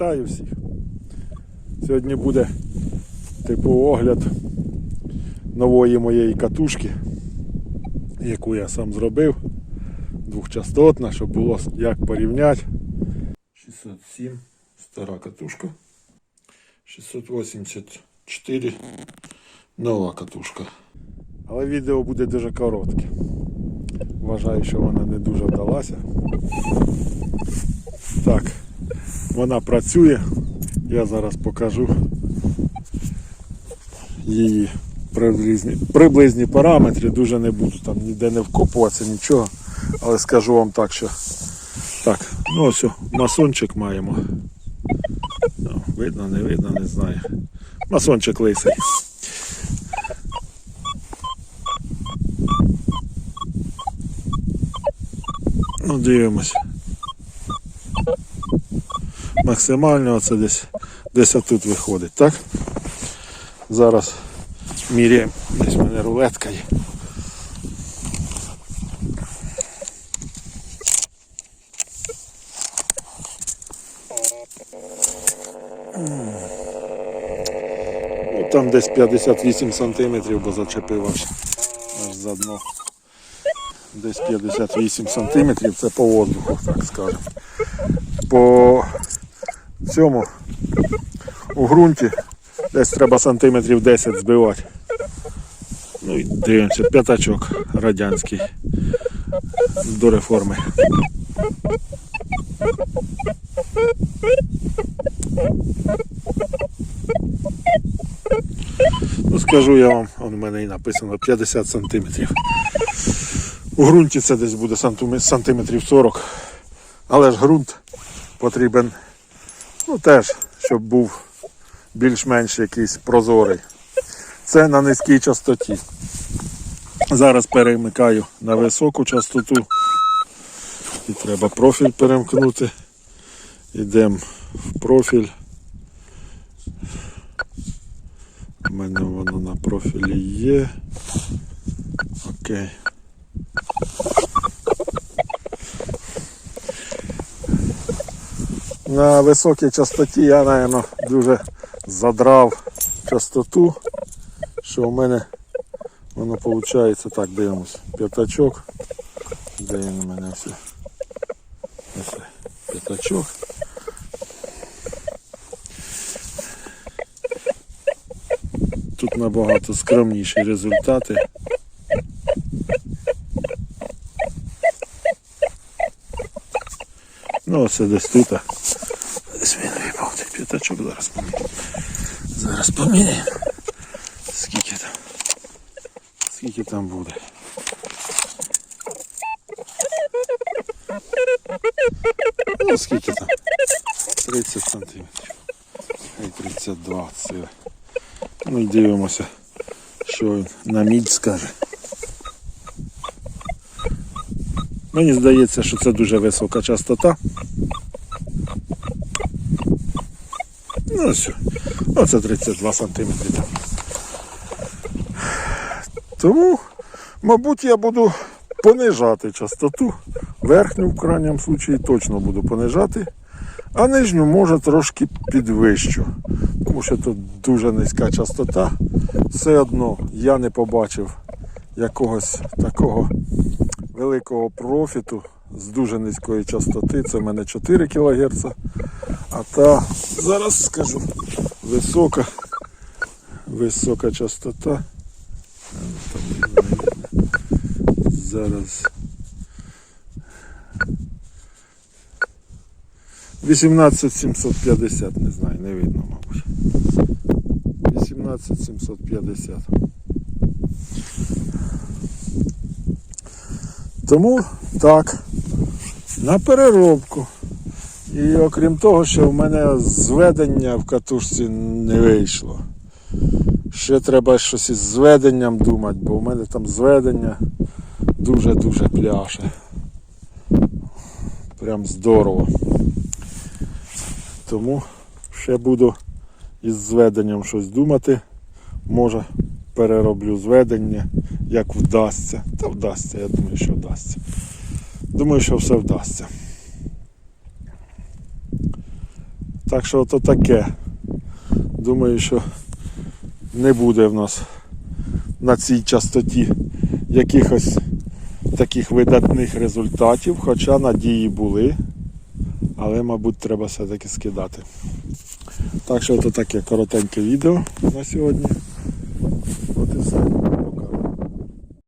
Вітаю всіх. Сьогодні буде типу огляд нової моєї катушки, яку я сам зробив. Двохчастотна, щоб було як порівняти. 607 стара катушка. 684 нова катушка. Але відео буде дуже коротке. Вважаю, що вона не дуже вдалася. Так, вона працює. Я зараз покажу її приблизні, приблизні параметри. Дуже не буду там ніде не вкопуватися, нічого. Але скажу вам так, що так, ну ось масончик маємо. Ну, видно, не видно, не знаю. Масончик лисий. Ну, дивимось. Максимально це десь десь отут виходить, так? Зараз міряємо. Десь в мене рулетка є. Ну, там десь 58 сантиметрів, бо зачепив аж, аж за дно. Десь 58 сантиметрів, це по воздуху, так скажемо. По цьому у ґрунті десь треба сантиметрів 10 збивати. Ну і дивимося, п'ятачок радянський до реформи. Ну скажу я вам, у мене і написано 50 сантиметрів. У ґрунті це десь буде сантиметрів 40. Але ж ґрунт потрібен ну теж, щоб був більш-менш якийсь прозорий. Це на низькій частоті. Зараз перемикаю на високу частоту. І треба профіль перемкнути. Йдемо в профіль. У мене воно на профілі є. Окей. На високій частоті я, напевно, дуже задрав частоту, що у мене воно виходить так, дивимось. П'ятачок. Де він у мене все? Ось п'ятачок. Тут набагато скромніші результати. Ну, оце десь тут. а. Десь він випав цей п'ятачок, зараз поміняємо. Зараз поміняємо. Скільки там? Скільки там буде? Ну, скільки там? 30 сантиметрів. Хай 32 це. Ну і дивимося, що він на мідь скаже. Мені здається, що це дуже висока частота. Ну все. Оце 32 сантиметри. Тому, мабуть, я буду понижати частоту. Верхню в крайньому случаї точно буду понижати, а нижню може трошки підвищу. Тому що тут дуже низька частота. Все одно я не побачив якогось такого великого профіту з дуже низької частоти. Це в мене 4 кГц. А та зараз скажу висока, висока частота. Зараз. 18750, не знаю, не видно, мабуть. 18750. Тому так, на переробку. І окрім того, що в мене зведення в катушці не вийшло. Ще треба щось із зведенням думати, бо в мене там зведення дуже-дуже пляше. Прям здорово. Тому ще буду із зведенням щось думати. Може перероблю зведення, як вдасться. Та вдасться, я думаю, що вдасться. Думаю, що все вдасться. Так що ото таке. Думаю, що не буде в нас на цій частоті якихось таких видатних результатів, хоча надії були. Але, мабуть, треба все-таки скидати. Так що ото таке коротеньке відео на сьогодні.